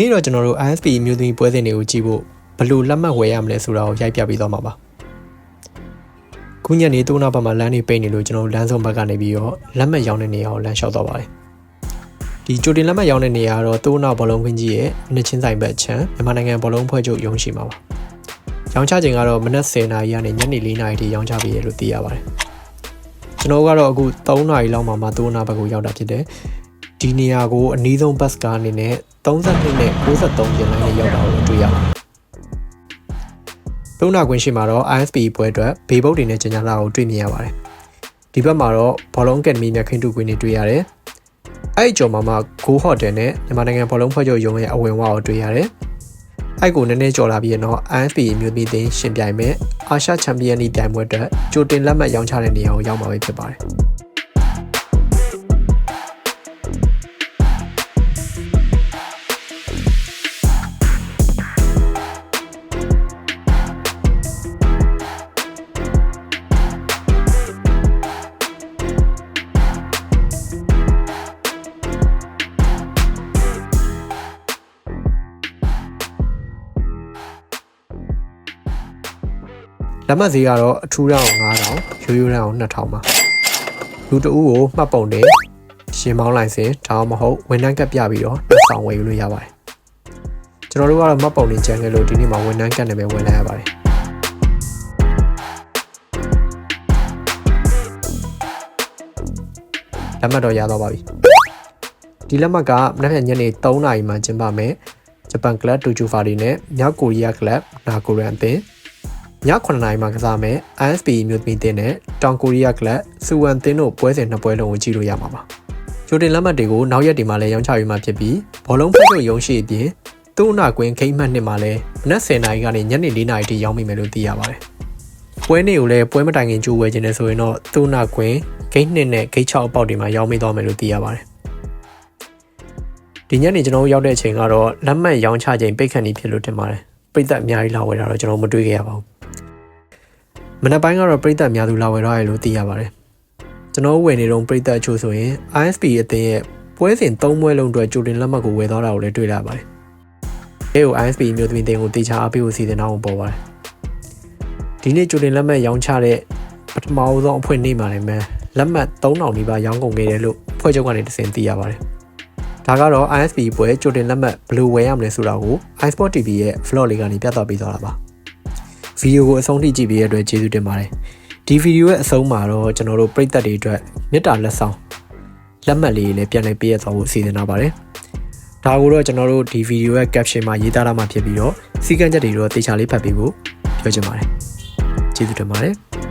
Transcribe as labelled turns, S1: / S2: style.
S1: နေ့တော့ကျွန်တော်တို့ ISP မျိုးသမီးပွဲစဉ်တွေကိုကြည့်ဖို့ဘယ်လိုလက်မှတ်ဝယ်ရမလဲဆိုတာကိုရိုက်ပြပေးသွားမှာပါခုညနေသုံးနာဘက်မှာလမ်းတွေပိတ်နေလို့ကျွန်တော်တို့လမ်းဆုံးဘက်ကနေပြီးတော့လက်မှတ်ရောင်းတဲ့နေရာကိုလမ်းလျှောက်တော့ပါတယ်ဒီကြိုတင်လက်မှတ်ရောင်းတဲ့နေရာကတော့သုံးနာဘောလုံးခွင်းကြီးရဲ့နှစ်ချင်းဆိုင်ဘက်ချမ်းမြန်မာနိုင်ငံဘောလုံးဖွဲ့ချုပ်ရုံးရှိမှာပါရောင်းချချိန်ကတော့မနက်10:00နာရီကနေညနေ4:00နာရီထိရောင်းချပေးရလို့သိရပါတယ်ကျွန်တော်တို့ကတော့အခု3နာရီလောက်မှမှသုံးနာဘက်ကိုရောက်တာဖြစ်တယ် ဒီနေရာကိုအနည်းဆုံးဘတ်စကားအနေနဲ့32နဲ့63ကျင်းလိုင်းနဲ့ရောက်တာကိုတွေ့ရပါတယ်သုံးနာခွင့်ရှိမှာတော့ ISP ပွဲအတွက်ဘေဘုတ်တွေနဲ့ကျန်ညာလာကိုတွေ့မြင်ရပါတယ်ဒီဘက်မှာတော့ဘောလုံးအကယ်ဒမီနဲ့ခင်တူကွင်းတွေတွေ့ရတယ်အဲ့ဒီကြော်မှာမှ Go Hotel နဲ့မြန်မာနိုင်ငံဘောလုံးဖွဲ့ချုပ်ရုံးရဲ့အဝင်ဝါကိုတွေ့ရတယ်အဲ့ကိုနည်းနည်းကြော်လာပြီးတော့ ISP မျိုးမီတင်ရှင်ပြိုင်မဲ့အာရှချန်ပီယံလိပြိုင်ပွဲအတွက်ကြိုတင်လက်မှတ်ရောင်းချတဲ့နေရာကိုရောက်မှာပဲဖြစ်ပါတယ် လက်မှတ်ဈေးကတော့အထူးရောင်း9000ရိုးရိုးရောင်း2000ပါလူတအူးကိုမှတ်ပုံတင်ရှင်မောင်းလိုင်စင်ဒါမှမဟုတ်ဝန်ထမ်းကပ်ပြပြီးတော့တက်ဆောင်ဝယ်ယူလို့ရပါတယ်ကျွန်တော်တို့ကတော့မှတ်ပုံတင်ချန်ခဲ့လို့ဒီနေ့မှာဝန်ထမ်းကပ်နေပဲဝင်လိုက်ရပါတယ်လက်မှတ်တော့ရတော့ပါပြီဒီလက်မှတ်ကမနက်ဖြန်ညနေ3:00နာရီမှာကျင်းပမယ်ဂျပန်ကလပ်တူဂျူဖာဒီနဲ့မြောက်ကိုရီးယားကလပ်နာကိုရီးယားအသင်းည 9နာရီမှာကစားမယ် ISP မြို့သမီးတင်းနဲ့တောင်ကိုရီးယားကလပ်စူဝမ်တင်းတို့ပွဲစဉ်နှစ်ပွဲလုံးကိုကြည့်လို့ရမှာပါ။ဂျိုတင်လက်မှတ်တွေကိုနောက်ရက်တွေမှာလည်းရောင်းချပေးမှာဖြစ်ပြီးဘောလုံးဖွဲ့ချုပ်ရုံးရှိအပြင်သူ့အနာကွင်းခိမ့်မှတ်နှစ်မှာလည်းမနက်10:00နာရီကနေညနေ4:00နာရီထိရောင်းမိမယ်လို့သိရပါတယ်။ပွဲနေ့ကိုလည်းပွဲမတိုင်ခင်ကြိုးဝဲခြင်းနဲ့ဆိုရင်တော့သူ့အနာကွင်းဂိတ်နှစ်နဲ့ဂိတ်6အပေါက်တွေမှာရောင်းမိသွားမယ်လို့သိရပါတယ်။ဒီညနေကျွန်တော်ရောက်တဲ့အချိန်ကတော့လက်မှတ်ရောင်းချချိန်ပိတ်ခန့်နေဖြစ်လို့ထင်ပါတယ်။ပိတ်သက်အများကြီးလာဝယ်တာတော့ကျွန်တော်မတွေ့ခဲ့ရပါဘူး။ မနက်ပိုင်းကတော့ပြည်သက်များသူလာဝယ်တော့ရလို့သိရပါတယ်။ကျွန်တော်ဝယ်နေတော့ပြည်သက်အချို့ဆိုရင် ISP အသင်းရဲ့ပွဲစဉ်၃ပွဲလုံးအတွက်ကြိုတင်လက်မှတ်ကိုဝယ်သွားတာကိုလည်းတွေ့လာပါတယ်။အဲကို ISP မျိုးသမီးတင်ကိုတေချာအားပေးဖို့စီစဉ်အောင်ပေါ်ပါတယ်။ဒီနေ့ကြိုတင်လက်မှတ်ရောင်းချတဲ့ပထမဆုံးအဖွင့်နေ့မှာလည်းလက်မှတ်3000နီးပါးရောင်းကုန်ခဲ့တယ်လို့ဖွဲ့ချုပ်ကနေတစင်သိရပါတယ်။ဒါကတော့ ISP ပွဲကြိုတင်လက်မှတ်ဘယ်လိုဝယ်ရမလဲဆိုတာကို iSport TV ရဲ့ vlog လေးကနေပြသပေးသွားတာပါ။ ဗီဒီယိုကိုအဆုံးထိကြည့်ပေးရတဲ့အတွက်ကျေးဇူးတင်ပါတယ်ဒီဗီဒီယိုရဲ့အဆုံးမှာတော့ကျွန်တော်တို့ပရိသတ်တွေအတွက်မေတ္တာလက်ဆောင်လက်မှတ်လေးလည်းပြန်လည်ပေးရသွားဖို့စီစဉ်ထားပါတယ်ဒါကိုတော့ကျွန်တော်တို့ဒီဗီဒီယိုရဲ့ caption မှာရေးသားထားမှာဖြစ်ပြီးတော့စီကံချက်တွေတော့တေချာလေးဖတ်ပေးဖို့ပြောချင်ပါတယ်ကျေးဇူးတင်ပါတယ်